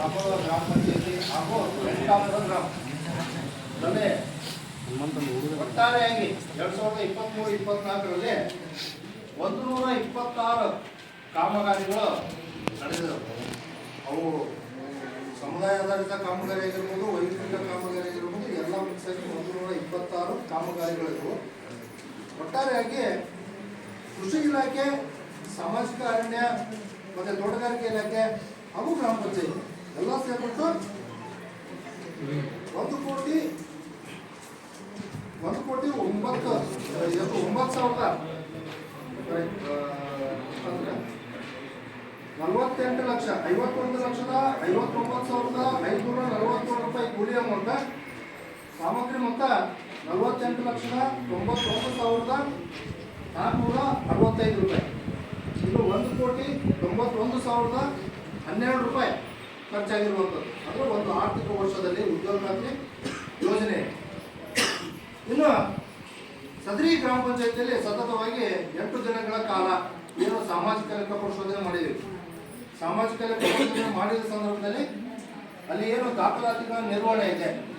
ಕಾಪುರ ಗ್ರಾಮ ಪಂಚಾಯತಿ ಹಾಗೂ? ವೆಂಕಟಾಪುರ ಗ್ರಾಮ ನಲ್ಲಿ ಒಟ್ಟಾರೆಯಾಗಿ ಎರಡ್ ಸಾವಿರದ ಇಪ್ಪತ್ತ್ಮೂರು ಇಪ್ಪತ್ನಾಲ್ಕರಲ್ಲಿ ಒಂದು ನೂರ ಇಪ್ಪತ್ತಾರು ಕಾಮಗಾರಿಗಳು ನಡೆದಿವೆ ಅವು ಸಮುದಾಯ ಆಧಾರಿತ ಕಾಮಗಾರಿ ಆಗಿರ್ಬೋದು, ವೈಯಕ್ತಿಕ ಕಾಮಗಾರಿ ಆಗಿರ್ಬೋದು, ಎಲ್ಲ ಮಿಕ್ಸ್ ಆಗಿ ಒಂದು ನೂರ ಇಪ್ಪತ್ತಾರು ಕಾಮಗಾರಿಗಳಿದ್ವು ಒಟ್ಟಾರೆಯಾಗಿ ಕೃಷಿ ಇಲಾಖೆ ಸಾಮಾಜಿಕ ಅರಣ್ಯ ಮತ್ತು ತೋಟಗಾರಿಕೆ ಇಲಾಖೆ ಹಾಗೂ ಗ್ರಾಮ ಪಂಚಾಯತ್. ಎಲ್ಲ ಸೇರ್ಬಿಟ್ಟು ಒಂದು ಕೋಟಿ ಒಂದು ಕೋಟಿ ಒಂಬತ್ತು ಎಷ್ಟು ಒಂಬತ್ತು ಸಾವಿರದ. ನಲವತ್ತೆಂಟು ಲಕ್ಷ, ಐವತ್ತೊಂದು ಲಕ್ಷದ ಐವತ್ತೊಂಬತ್ತು ಸಾವಿರದ ಐನೂರ ನಲವತ್ತೇಳು ರೂಪಾಯಿ ಕೂಲಿ ಅಮೌಂಟ್ ಸಾಮಗ್ರಿ ಮೊತ್ತ ನಲವತ್ತೆಂಟು ಲಕ್ಷದ ತೊಂಬತ್ತೊಂದು ಸಾವಿರದ ನಾಲ್ಕುನೂರ ಅರವತ್ತೈದು ರೂಪಾಯಿ. ಇದು ಒಂದು ಕೋಟಿ ತೊಂಬತ್ತೊಂದು ಸಾವಿರದ ಹನ್ನೆರಡು ರೂಪಾಯಿ. ಖರ್ಚಾಗಿರುವಂಥದ್ದು ಅಂದರೆ ಒಂದು ಆರ್ಥಿಕ ವರ್ಷದಲ್ಲಿ ಉದ್ಯೋಗ ಯೋಜನೆ. ಇನ್ನು ಸದರಿ ಗ್ರಾಮ ಪಂಚಾಯತಿಯಲ್ಲಿ ಸತತವಾಗಿ ಎಂಟು ದಿನಗಳ ಕಾಲ ಏನು ಸಾಮಾಜಿಕ ಲೆಕ್ಕ ಪರಿಶೋಧನೆ ಮಾಡಿದ್ವಿ. ಸಾಮಾಜಿಕ ಲೆಕ್ಕ ಪರಿಶೋಧನೆ ಮಾಡಿದ ಸಂದರ್ಭದಲ್ಲಿ ಅಲ್ಲಿ ಏನು ದಾಖಲಾತಿಗಳ ನಿರ್ವಹಣೆ ಇದೆ.